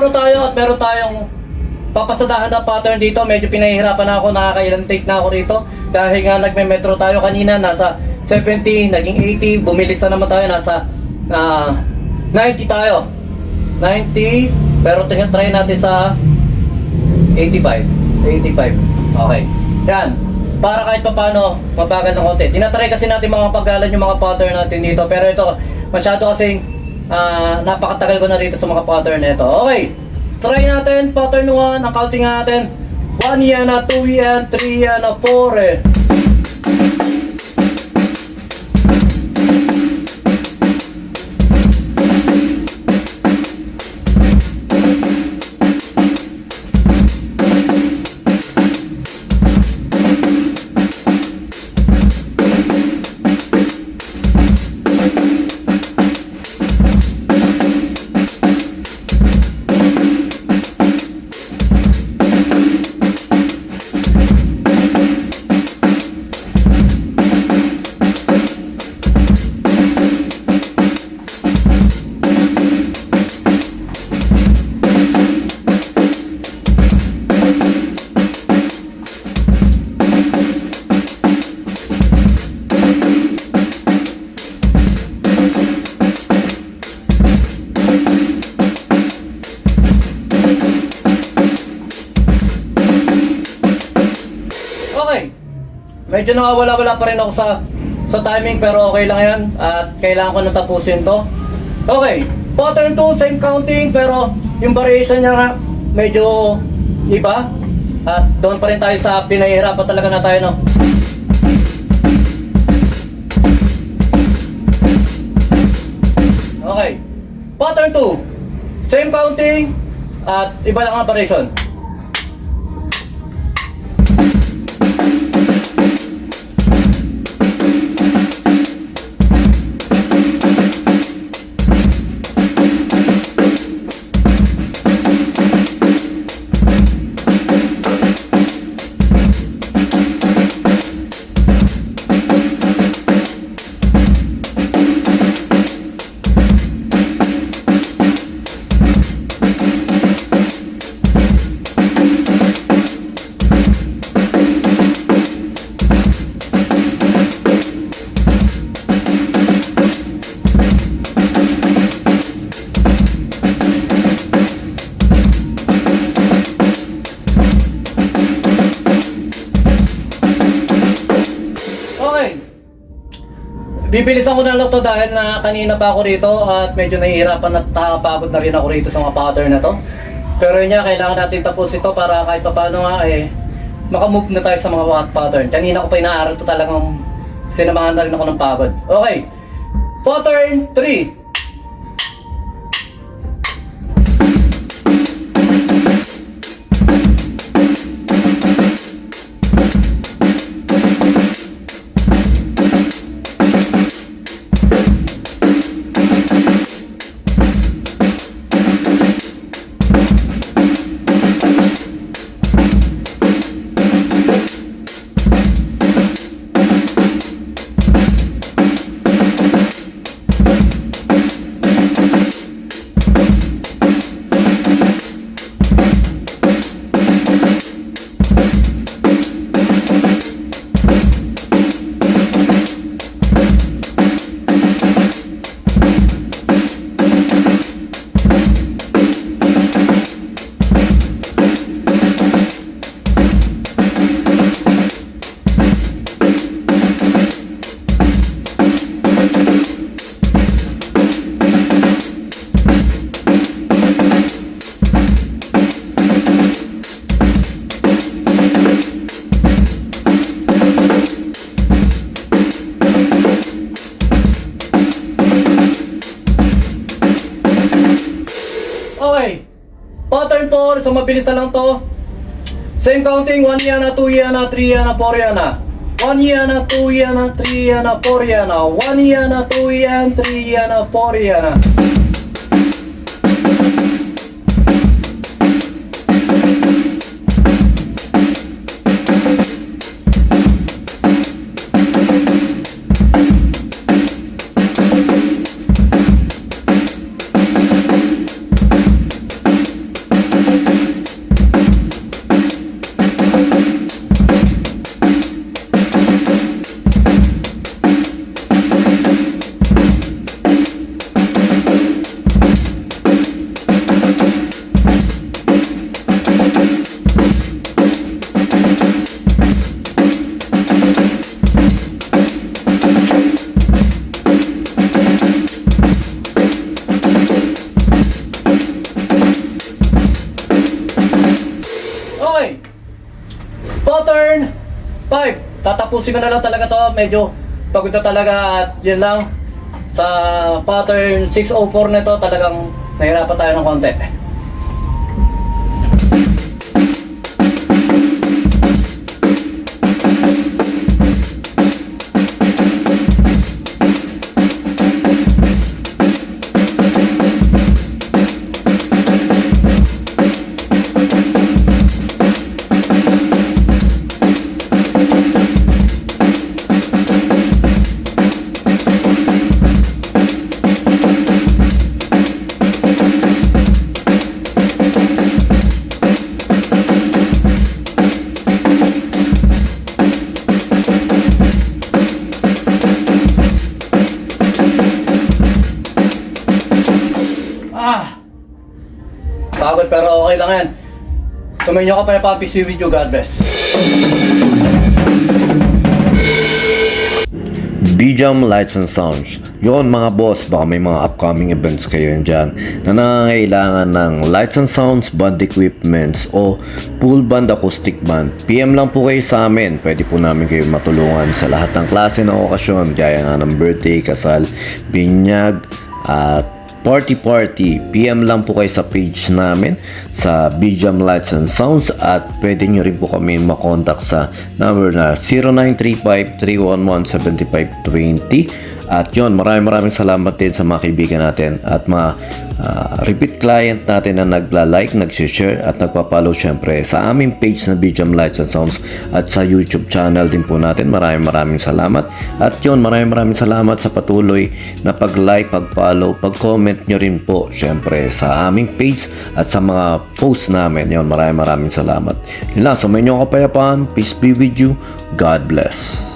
4 tayo at meron tayong papasadahan na pattern dito. Medyo pinahihirapan na ako, nakakailang take na ako rito. Dahil nga nagme-metro tayo kanina, nasa 70, naging 80, bumilis na naman tayo, nasa ah, 90 tayo. 90, pero tingnan try natin sa 85. 85. Okay. Yan. Para kahit pa paano, mabagal ng konti. Tinatry kasi natin mga pagalan yung mga pattern natin dito. Pero ito, masyado kasing ah, napakatagal ko na rito sa mga pattern na ito. Okay. Try natin, pattern 1, ang counting natin. 1 yan na, 2 yan, 3 yan na, 4 eh. Okay. Medyo nakawala-wala pa rin ako sa sa timing pero okay lang yan at kailangan ko na tapusin to. Okay. Pattern 2, same counting pero yung variation niya nga medyo iba. At doon pa rin tayo sa pinahihirapan talaga na tayo no. Okay. Pattern 2. Same counting at iba lang ang variation. Bibilisan ko na lang to dahil na kanina pa ako rito at medyo nahihirapan at nakapagod na rin ako rito sa mga pattern na to. Pero yun nga, kailangan natin tapos ito para kahit pa paano nga eh, makamove na tayo sa mga wat- pattern. Kanina ko pa inaaral to talagang sinamahan na rin ako ng pagod. Okay. Pattern 3. Okay. Pattern 4, so mabilis na lang to. Same counting, 1 yana, 2 yana, 3 yana, 4 yana. 1 yana, 2 yana, 3 yana, 4 yana. 1 yana, 2 yana, 3 yana, 4 yana. Tatapusin ko na lang talaga to. Medyo pagod na talaga at yun lang. Sa pattern 604 nito talagang nahirapan tayo ng konti. Ah! Pagod pero okay lang yan. Sumayin ka pa Papi Sweet with you. God bless. BJAM Lights and Sounds. Yon mga boss, baka may mga upcoming events kayo dyan na nangangailangan ng lights and sounds, band equipments o full band acoustic band. PM lang po kayo sa amin. Pwede po namin kayo matulungan sa lahat ng klase ng okasyon gaya nga ng birthday, kasal, binyag, at party party. PM lang po kayo sa page namin sa BJAM Lights and Sounds at pwede nyo rin po kami makontak sa number na 0935-311-7520 at yon maraming maraming salamat din sa mga kaibigan natin at mga ah, repeat client natin na nagla-like, nag-share at nagpa-follow syempre sa aming page na BJAM Lights and Sounds at sa YouTube channel din po natin. Maraming maraming salamat. At yon maraming maraming salamat sa patuloy na pag-like, pag-follow, pag-comment nyo rin po syempre sa aming page at sa mga posts namin. Yon maraming maraming salamat. Yun lang, sa may inyong kapayapaan. Peace be with you. God bless.